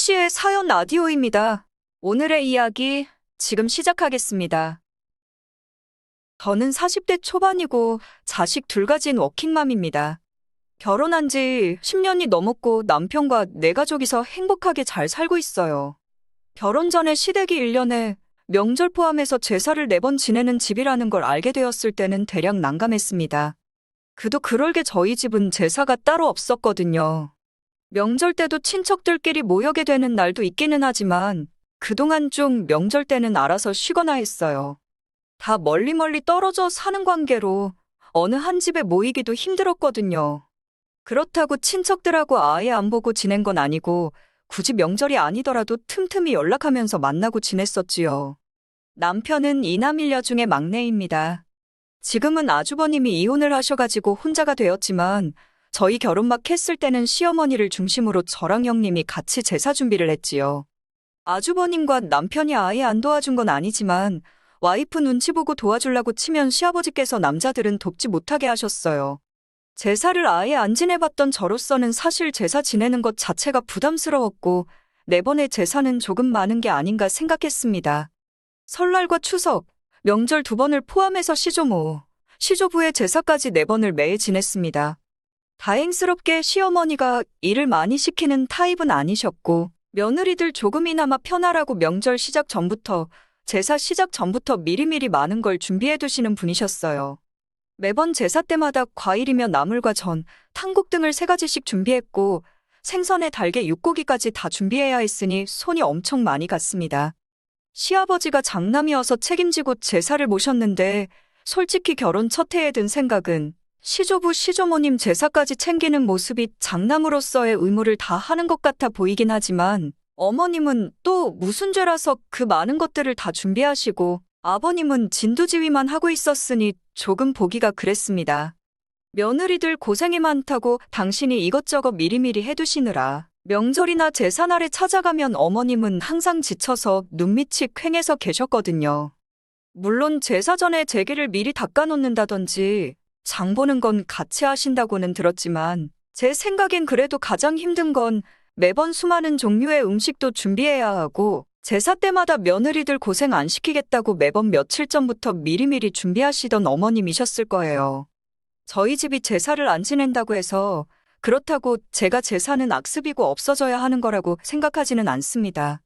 씨의 사연 라디오입니다. 오늘의 이야기 지금 시작하겠습니다. 저는 40대 초반이고 자식 둘 가진 워킹맘입니다. 결혼한 지 10년이 넘었고 남편과 내 가족이서 행복하게 잘 살고 있어요. 결혼 전에 시댁이 1년에 명절 포함해서 제사를 4번 지내는 집이라는 걸 알게 되었을 때는 대략 난감했습니다. 그도 그럴게 저희 집은 제사가 따로 없었거든요. 명절 때도 친척들끼리 모여게 되는 날도 있기는 하지만 그동안 좀 명절 때는 알아서 쉬거나 했어요. 다 멀리 멀리 떨어져 사는 관계로 어느 한 집에 모이기도 힘들었거든요. 그렇다고 친척들하고 아예 안 보고 지낸 건 아니고 굳이 명절이 아니더라도 틈틈이 연락하면서 만나고 지냈었지요. 남편은 이남일녀 중에 막내입니다. 지금은 아주버님이 이혼을 하셔가지고 혼자가 되었지만 저희 결혼 막 했을 때는 시어머니를 중심으로 저랑 형님이 같이 제사 준비를 했지요. 아주버님과 남편이 아예 안 도와준 건 아니지만 와이프 눈치 보고 도와주려고 치면 시아버지께서 남자들은 돕지 못하게 하셨어요. 제사를 아예 안 지내봤던 저로서는 사실 제사 지내는 것 자체가 부담스러웠고 네 번의 제사는 조금 많은 게 아닌가 생각했습니다. 설날과 추석, 명절 두 번을 포함해서 시조모, 시조부의 제사까지 네 번을 매일 지냈습니다. 다행스럽게 시어머니가 일을 많이 시키는 타입은 아니셨고 며느리들 조금이나마 편하라고 명절 시작 전부터 제사 시작 전부터 미리미리 많은 걸 준비해 두시는 분이셨어요. 매번 제사 때마다 과일이며 나물과 전, 탕국 등을 세 가지씩 준비했고 생선에 달게 육고기까지 다 준비해야 했으니 손이 엄청 많이 갔습니다. 시아버지가 장남이어서 책임지고 제사를 모셨는데 솔직히 결혼 첫 해에 든 생각은 시조부 시조모님 제사까지 챙기는 모습이 장남으로서의 의무를 다 하는 것 같아 보이긴 하지만 어머님은 또 무슨 죄라서 그 많은 것들을 다 준비하시고 아버님은 진두지휘만 하고 있었으니 조금 보기가 그랬습니다. 며느리들 고생이 많다고 당신이 이것저것 미리미리 해두시느라 명절이나 제사날에 찾아가면 어머님은 항상 지쳐서 눈밑이 퀭해서 계셨거든요. 물론 제사 전에 제기를 미리 닦아놓는다든지 장 보는 건 같이 하신다고는 들었지만 제 생각엔 그래도 가장 힘든 건 매번 수많은 종류의 음식도 준비해야 하고 제사 때마다 며느리들 고생 안 시키겠다고 매번 며칠 전부터 미리미리 준비하시던 어머님이셨을 거예요. 저희 집이 제사를 안 지낸다고 해서 그렇다고 제가 제사는 악습이고 없어져야 하는 거라고 생각하지는 않습니다.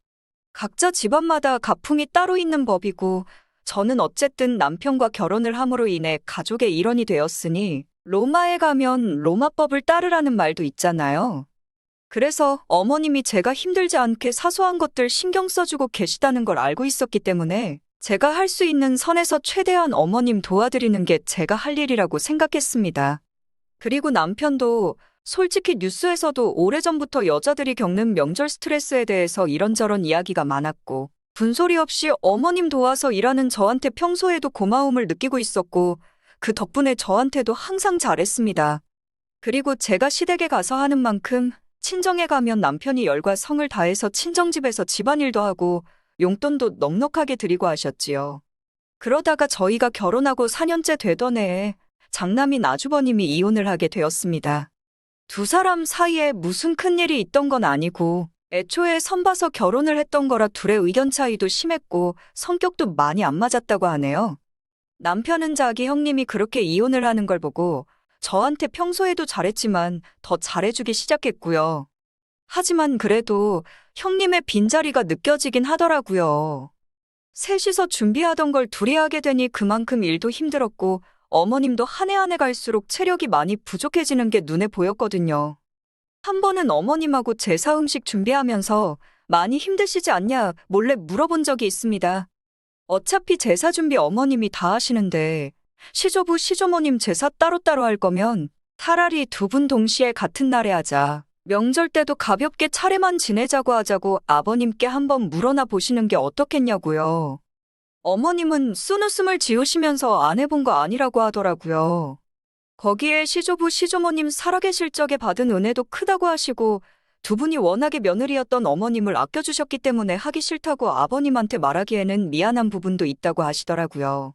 각자 집안마다 가풍이 따로 있는 법이고 저는 어쨌든 남편과 결혼을 함으로 인해 가족의 일원이 되었으니 로마에 가면 로마법을 따르라는 말도 있잖아요. 그래서 어머님이 제가 힘들지 않게 사소한 것들 신경 써주고 계시다는 걸 알고 있었기 때문에 제가 할 수 있는 선에서 최대한 어머님 도와드리는 게 제가 할 일이라고 생각했습니다. 그리고 남편도 솔직히 뉴스에서도 오래전부터 여자들이 겪는 명절 스트레스에 대해서 이런저런 이야기가 많았고 분소리 없이 어머님 도와서 일하는 저한테 평소에도 고마움을 느끼고 있었고 그 덕분에 저한테도 항상 잘했습니다. 그리고 제가 시댁에 가서 하는 만큼 친정에 가면 남편이 열과 성을 다해서 친정집에서 집안일도 하고 용돈도 넉넉하게 드리고 하셨지요. 그러다가 저희가 결혼하고 4년째 되던 해에 장남인 아주버님이 이혼을 하게 되었습니다. 두 사람 사이에 무슨 큰일이 있던 건 아니고 애초에 선봐서 결혼을 했던 거라 둘의 의견 차이도 심했고 성격도 많이 안 맞았다고 하네요. 남편은 자기 형님이 그렇게 이혼을 하는 걸 보고 저한테 평소에도 잘했지만 더 잘해주기 시작했고요. 하지만 그래도 형님의 빈자리가 느껴지긴 하더라고요. 셋이서 준비하던 걸 둘이 하게 되니 그만큼 일도 힘들었고 어머님도 한 해 한 해 갈수록 체력이 많이 부족해지는 게 눈에 보였거든요. 한 번은 어머님하고 제사 음식 준비하면서 많이 힘드시지 않냐 몰래 물어본 적이 있습니다. 어차피 제사 준비 어머님이 다 하시는데 시조부 시조모님 제사 따로따로 할 거면 차라리 두 분 동시에 같은 날에 하자. 명절 때도 가볍게 차례만 지내자고 하자고 아버님께 한번 물어나 보시는 게 어떻겠냐고요. 어머님은 쏜웃음을 지으시면서 안 해본 거 아니라고 하더라고요. 거기에 시조부 시조모님 살아계실 적에 받은 은혜도 크다고 하시고 두 분이 워낙에 며느리였던 어머님을 아껴주셨기 때문에 하기 싫다고 아버님한테 말하기에는 미안한 부분도 있다고 하시더라고요.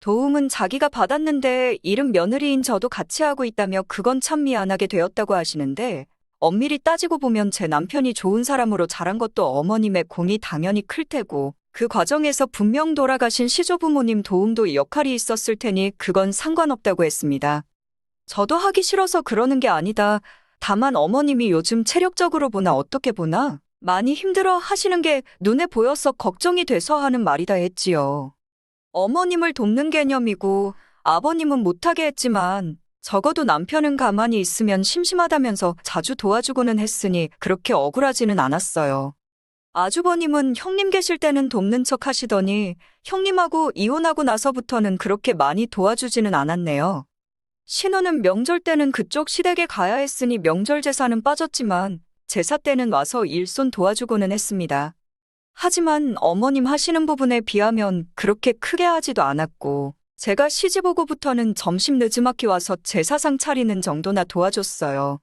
도움은 자기가 받았는데 이름 며느리인 저도 같이 하고 있다며 그건 참 미안하게 되었다고 하시는데 엄밀히 따지고 보면 제 남편이 좋은 사람으로 자란 것도 어머님의 공이 당연히 클 테고, 그 과정에서 분명 돌아가신 시조부모님 도움도 역할이 있었을 테니 그건 상관없다고 했습니다. 저도 하기 싫어서 그러는 게 아니다. 다만 어머님이 요즘 체력적으로 보나 어떻게 보나 많이 힘들어 하시는 게 눈에 보여서 걱정이 돼서 하는 말이다 했지요. 어머님을 돕는 개념이고 아버님은 못하게 했지만 적어도 남편은 가만히 있으면 심심하다면서 자주 도와주고는 했으니 그렇게 억울하지는 않았어요. 아주버님은 형님 계실 때는 돕는 척 하시더니 형님하고 이혼하고 나서부터는 그렇게 많이 도와주지는 않았네요. 신혼은 명절 때는 그쪽 시댁에 가야 했으니 명절 제사는 빠졌지만 제사 때는 와서 일손 도와주고는 했습니다. 하지만 어머님 하시는 부분에 비하면 그렇게 크게 하지도 않았고 제가 시집 오고부터는 점심 늦음하게 와서 제사상 차리는 정도나 도와줬어요.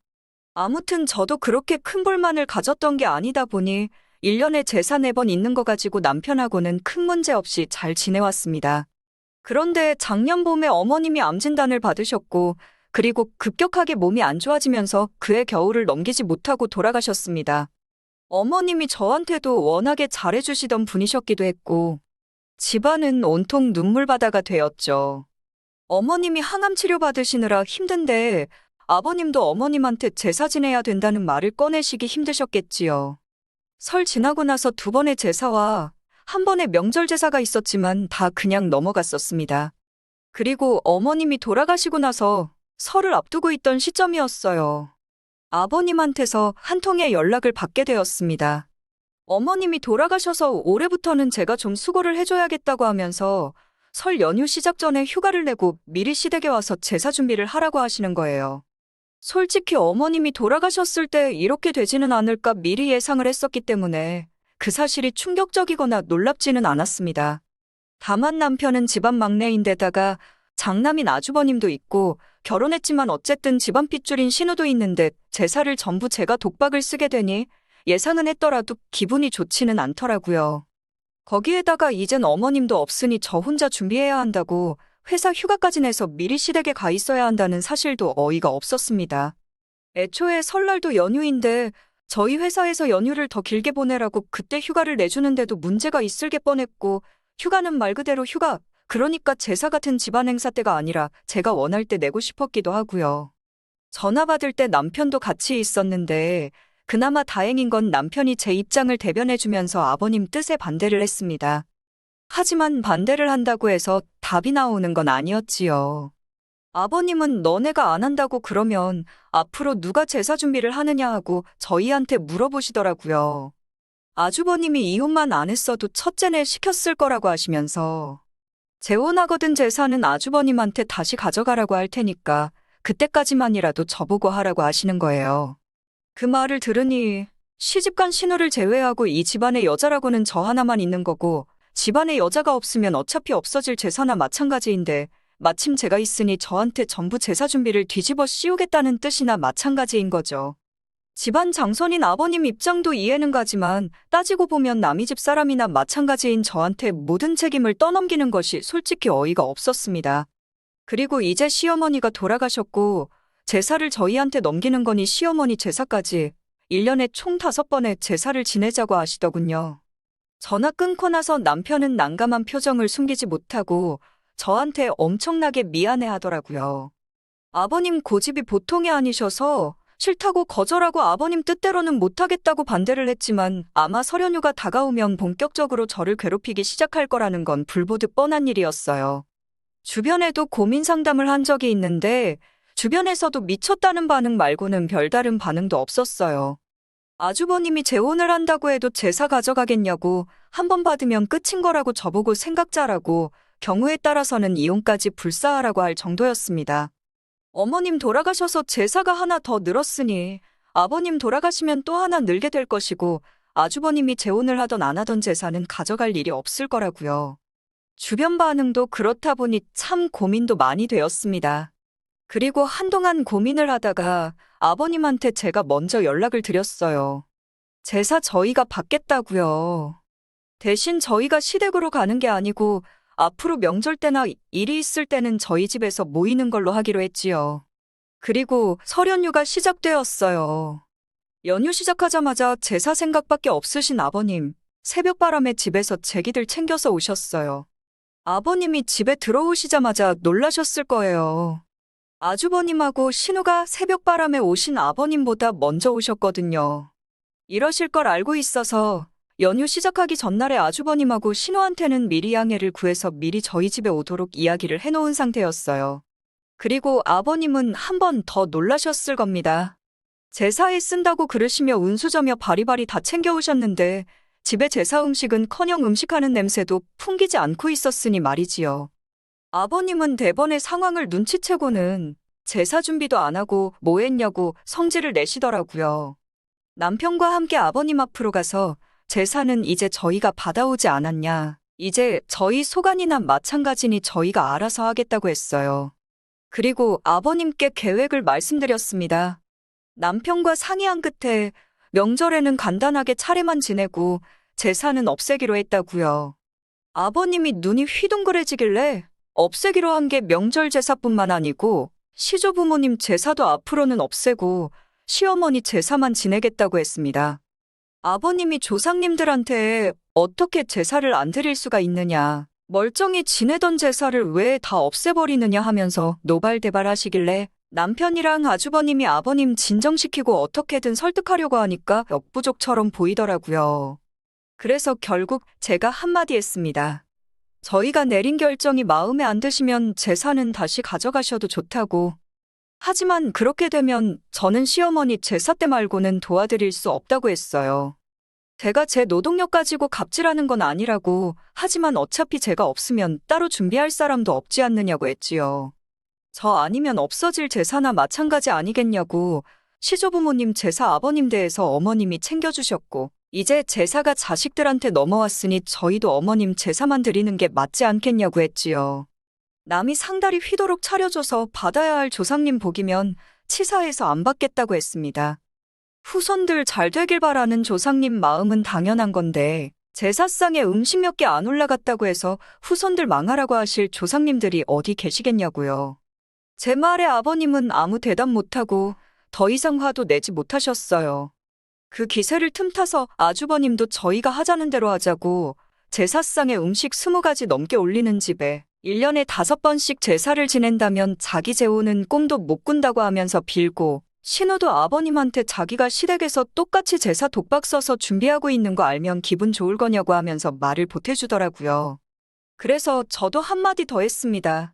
아무튼 저도 그렇게 큰 불만을 가졌던 게 아니다 보니 1년에 제사 4번 있는 거 가지고 남편하고는 큰 문제 없이 잘 지내왔습니다. 그런데 작년 봄에 어머님이 암 진단을 받으셨고 그리고 급격하게 몸이 안 좋아지면서 그해 겨울을 넘기지 못하고 돌아가셨습니다. 어머님이 저한테도 워낙에 잘해주시던 분이셨기도 했고 집안은 온통 눈물바다가 되었죠. 어머님이 항암 치료 받으시느라 힘든데 아버님도 어머님한테 제사 지내야 된다는 말을 꺼내시기 힘드셨겠지요. 설 지나고 나서 두 번의 제사와 한 번의 명절 제사가 있었지만 다 그냥 넘어갔었습니다. 그리고 어머님이 돌아가시고 나서 설을 앞두고 있던 시점이었어요. 아버님한테서 한 통의 연락을 받게 되었습니다. 어머님이 돌아가셔서 올해부터는 제가 좀 수고를 해줘야겠다고 하면서 설 연휴 시작 전에 휴가를 내고 미리 시댁에 와서 제사 준비를 하라고 하시는 거예요. 솔직히 어머님이 돌아가셨을 때 이렇게 되지는 않을까 미리 예상을 했었기 때문에 그 사실이 충격적이거나 놀랍지는 않았습니다. 다만 남편은 집안 막내인데다가 장남인 아주버님도 있고 결혼했지만 어쨌든 집안 핏줄인 신우도 있는데 제사를 전부 제가 독박을 쓰게 되니 예상은 했더라도 기분이 좋지는 않더라고요. 거기에다가 이젠 어머님도 없으니 저 혼자 준비해야 한다고 회사 휴가까지 내서 미리 시댁에 가 있어야 한다는 사실도 어이가 없었습니다. 애초에 설날도 연휴인데 저희 회사에서 연휴를 더 길게 보내라고 그때 휴가를 내주는데도 문제가 있을 게 뻔했고 휴가는 말 그대로 휴가, 그러니까 제사 같은 집안 행사 때가 아니라 제가 원할 때 내고 싶었기도 하고요. 전화 받을 때 남편도 같이 있었는데 그나마 다행인 건 남편이 제 입장을 대변해주면서 아버님 뜻에 반대를 했습니다. 하지만 반대를 한다고 해서 답이 나오는 건 아니었지요. 아버님은 너네가 안 한다고 그러면 앞으로 누가 제사 준비를 하느냐 하고 저희한테 물어보시더라고요. 아주버님이 이혼만 안 했어도 첫째네 시켰을 거라고 하시면서 재혼하거든 제사는 아주버님한테 다시 가져가라고 할 테니까 그때까지만이라도 저보고 하라고 하시는 거예요. 그 말을 들으니 시집간 신우를 제외하고 이 집안의 여자라고는 저 하나만 있는 거고 집안에 여자가 없으면 어차피 없어질 제사나 마찬가지인데 마침 제가 있으니 저한테 전부 제사 준비를 뒤집어 씌우겠다는 뜻이나 마찬가지인 거죠. 집안 장손인 아버님 입장도 이해는 가지만 따지고 보면 남이 집 사람이나 마찬가지인 저한테 모든 책임을 떠넘기는 것이 솔직히 어이가 없었습니다. 그리고 이제 시어머니가 돌아가셨고 제사를 저희한테 넘기는 거니 시어머니 제사까지 1년에 총 다섯 번의 제사를 지내자고 하시더군요. 전화 끊고 나서 남편은 난감한 표정을 숨기지 못하고 저한테 엄청나게 미안해 하더라고요. 아버님 고집이 보통이 아니셔서 싫다고 거절하고 아버님 뜻대로는 못하겠다고 반대를 했지만 아마 설연휴가 다가오면 본격적으로 저를 괴롭히기 시작할 거라는 건 불보듯 뻔한 일이었어요. 주변에도 고민 상담을 한 적이 있는데 주변에서도 미쳤다는 반응 말고는 별다른 반응도 없었어요. 아주버님이 재혼을 한다고 해도 제사 가져가겠냐고 한 번 받으면 끝인 거라고 저보고 생각자라고 경우에 따라서는 이혼까지 불사하라고 할 정도였습니다. 어머님 돌아가셔서 제사가 하나 더 늘었으니 아버님 돌아가시면 또 하나 늘게 될 것이고 아주버님이 재혼을 하던 안 하던 제사는 가져갈 일이 없을 거라고요. 주변 반응도 그렇다 보니 참 고민도 많이 되었습니다. 그리고 한동안 고민을 하다가 아버님한테 제가 먼저 연락을 드렸어요. 제사 저희가 받겠다고요. 대신 저희가 시댁으로 가는 게 아니고 앞으로 명절 때나 일이 있을 때는 저희 집에서 모이는 걸로 하기로 했지요. 그리고 설 연휴가 시작되었어요. 연휴 시작하자마자 제사 생각밖에 없으신 아버님, 새벽바람에 집에서 제기들 챙겨서 오셨어요. 아버님이 집에 들어오시자마자 놀라셨을 거예요. 아주버님하고 신우가 새벽바람에 오신 아버님보다 먼저 오셨거든요. 이러실 걸 알고 있어서 연휴 시작하기 전날에 아주버님하고 신우한테는 미리 양해를 구해서 미리 저희 집에 오도록 이야기를 해놓은 상태였어요. 그리고 아버님은 한 번 더 놀라셨을 겁니다. 제사에 쓴다고 그러시며 운수저며 바리바리 다 챙겨오셨는데 집에 제사 음식은 커녕 음식하는 냄새도 풍기지 않고 있었으니 말이지요. 아버님은 대번의 상황을 눈치채고는 제사 준비도 안 하고 뭐 했냐고 성질을 내시더라고요. 남편과 함께 아버님 앞으로 가서 제사는 이제 저희가 받아오지 않았냐. 이제 저희 소관이나 마찬가지니 저희가 알아서 하겠다고 했어요. 그리고 아버님께 계획을 말씀드렸습니다. 남편과 상의한 끝에 명절에는 간단하게 차례만 지내고 제사는 없애기로 했다고요. 아버님이 눈이 휘둥그레지길래 없애기로 한 게 명절 제사뿐만 아니고 시조부모님 제사도 앞으로는 없애고 시어머니 제사만 지내겠다고 했습니다. 아버님이 조상님들한테 어떻게 제사를 안 드릴 수가 있느냐, 멀쩡히 지내던 제사를 왜 다 없애버리느냐 하면서 노발대발 하시길래 남편이랑 아주버님이 아버님 진정시키고 어떻게든 설득하려고 하니까 역부족처럼 보이더라고요. 그래서 결국 제가 한마디 했습니다. 저희가 내린 결정이 마음에 안 드시면 제사는 다시 가져가셔도 좋다고. 하지만 그렇게 되면 저는 시어머니 제사 때 말고는 도와드릴 수 없다고 했어요. 제가 제 노동력 가지고 갑질하는 건 아니라고, 하지만 어차피 제가 없으면 따로 준비할 사람도 없지 않느냐고 했지요. 저 아니면 없어질 제사나 마찬가지 아니겠냐고, 시조부모님 제사 아버님 대해서 어머님이 챙겨주셨고, 이제 제사가 자식들한테 넘어왔으니 저희도 어머님 제사만 드리는 게 맞지 않겠냐고 했지요. 남이 상다리 휘도록 차려줘서 받아야 할 조상님 복이면 치사해서 안 받겠다고 했습니다. 후손들 잘 되길 바라는 조상님 마음은 당연한 건데 제사상에 음식 몇 개 안 올라갔다고 해서 후손들 망하라고 하실 조상님들이 어디 계시겠냐고요. 제 말에 아버님은 아무 대답 못하고 더 이상 화도 내지 못하셨어요. 그 기세를 틈타서 아주버님도 저희가 하자는 대로 하자고 제사상에 음식 20가지 넘게 올리는 집에 1년에 다섯 번씩 제사를 지낸다면 자기 재혼은 꿈도 못 꾼다고 하면서 빌고 신우도 아버님한테 자기가 시댁에서 똑같이 제사 독박 써서 준비하고 있는 거 알면 기분 좋을 거냐고 하면서 말을 보태주더라고요. 그래서 저도 한마디 더 했습니다.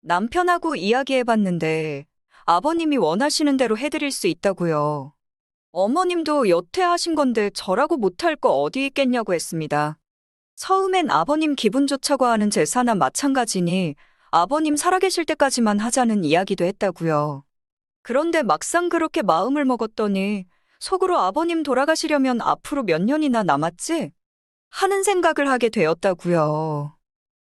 남편하고 이야기해봤는데 아버님이 원하시는 대로 해드릴 수 있다고요. 어머님도 여태 하신 건데 저라고 못할 거 어디 있겠냐고 했습니다. 처음엔 아버님 기분 좋자고 하는 제사나 마찬가지니 아버님 살아계실 때까지만 하자는 이야기도 했다고요. 그런데 막상 그렇게 마음을 먹었더니 속으로 아버님 돌아가시려면 앞으로 몇 년이나 남았지? 하는 생각을 하게 되었다고요.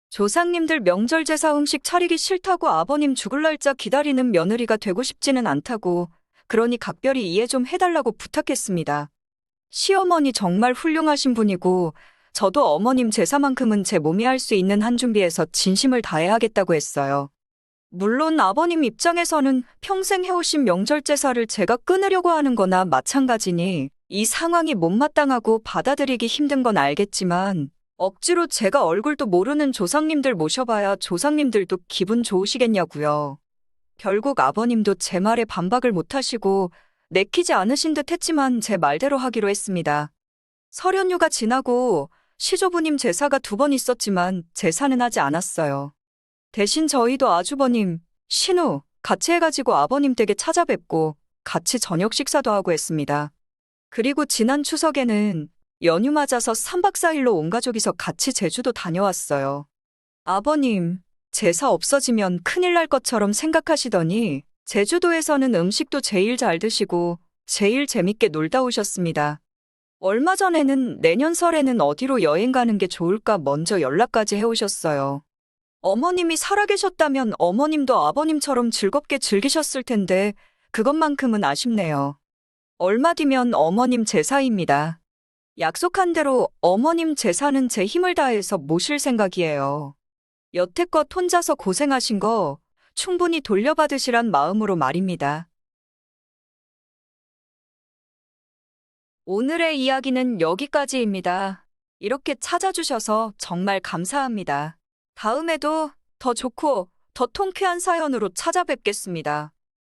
조상님들 명절 제사 음식 차리기 싫다고 아버님 죽을 날짜 기다리는 며느리가 되고 싶지는 않다고 그러니 각별히 이해 좀 해달라고 부탁했습니다. 시어머니 정말 훌륭하신 분이고 저도 어머님 제사만큼은 제 몸이 할 수 있는 한 준비에서 진심을 다해야겠다고 했어요. 물론 아버님 입장에서는 평생 해오신 명절 제사를 제가 끊으려고 하는 거나 마찬가지니 이 상황이 못마땅하고 받아들이기 힘든 건 알겠지만 억지로 제가 얼굴도 모르는 조상님들 모셔봐야 조상님들도 기분 좋으시겠냐고요. 결국 아버님도 제 말에 반박을 못하시고 내키지 않으신 듯 했지만 제 말대로 하기로 했습니다. 설연휴가 지나고 시조부님 제사가 두 번 있었지만 제사는 하지 않았어요. 대신 저희도 아주버님, 신우 같이 해가지고 아버님 댁에 찾아뵙고 같이 저녁 식사도 하고 했습니다. 그리고 지난 추석에는 연휴 맞아서 3박 4일로 온 가족이서 같이 제주도 다녀왔어요. 아버님, 제사 없어지면 큰일 날 것처럼 생각하시더니 제주도에서는 음식도 제일 잘 드시고 제일 재밌게 놀다 오셨습니다. 얼마 전에는 내년 설에는 어디로 여행 가는 게 좋을까 먼저 연락까지 해오셨어요. 어머님이 살아계셨다면 어머님도 아버님처럼 즐겁게 즐기셨을 텐데 그것만큼은 아쉽네요. 얼마 뒤면 어머님 제사입니다. 약속한 대로 어머님 제사는 제 힘을 다해서 모실 생각이에요. 여태껏 혼자서 고생하신 거 충분히 돌려받으시란 마음으로 말입니다. 오늘의 이야기는 여기까지입니다. 이렇게 찾아주셔서 정말 감사합니다. 다음에도 더 좋고 더 통쾌한 사연으로 찾아뵙겠습니다.